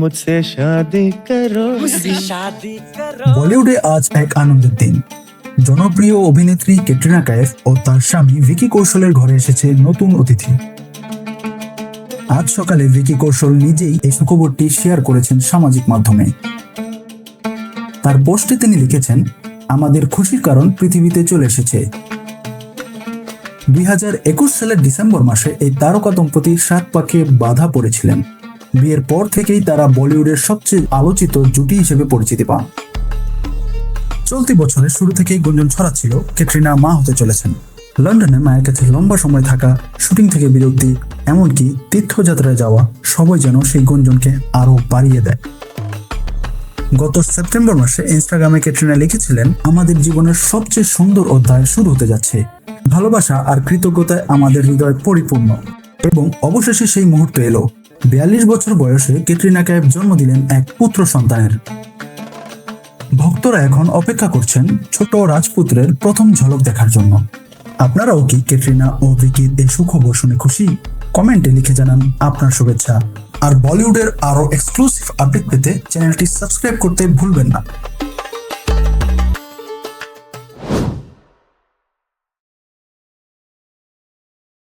মুঝসে শাদি করো বলিউডে আজ এক আনন্দের দিন জনপ্রিয় অভিনেত্রী ক্যাটরিনা কায়েফ ও তার স্বামী ভিকি কৌশলের ঘরে এসেছে নতুন অতিথি। আজ সকালে ভিকি কৌশল নিজেই এই সুখবরটি শেয়ার করেছেন সামাজিক মাধ্যমে। তার পোস্টে তিনি লিখেছেন আমাদের খুশির কারণ পৃথিবীতে চলে এসেছে। দুই হাজার একুশ সালের ডিসেম্বর মাসে এই তারকা দম্পতি সাত পাখে বাধা পড়েছিলেন। বিয়ের পর থেকেই তারা বলিউডের সবচেয়ে আলোচিত জুটি হিসেবে পরিচিতি পান। চলতি বছরের শুরু থেকেই গুঞ্জন ছড়াচ্ছিল ক্যাটরিনা মা হতে চলেছেন। লন্ডনে মায়ের কাছে লম্বা সময় থাকা, শুটিং থেকে বিরক্তি এমনকি তীর্থযাত্রায় যাওয়া সবাই যেন সেই গুঞ্জনকে আরও বাড়িয়ে দেয়। গত সেপ্টেম্বর মাসে ইনস্টাগ্রামে ক্যাটরিনা লিখেছিলেন, আমাদের জীবনের সবচেয়ে সুন্দর অধ্যায় শুরু হতে যাচ্ছে। ভালোবাসা আর কৃতজ্ঞতায় আমাদের হৃদয় পরিপূর্ণ এবং অবশেষে সেই মুহূর্ত এলো। বিয়াল্লিশ বছর বয়সে ক্যাটরিনা কাইফ জন্ম দিলেন এক পুত্র সন্তানের। ভক্তরা এখন অপেক্ষা করছেন ছোট রাজপুত্রের প্রথম ঝলক দেখার জন্য। আপনারাও কি ক্যাটরিনা ও ভিকির এই সুখবর শুনে খুশি? কমেন্টে লিখে জানান আপনার শুভেচ্ছা। আর বলিউডের আরও এক্সক্লুসিভ আপডেট পেতে চ্যানেলটি সাবস্ক্রাইব করতে ভুলবেন না।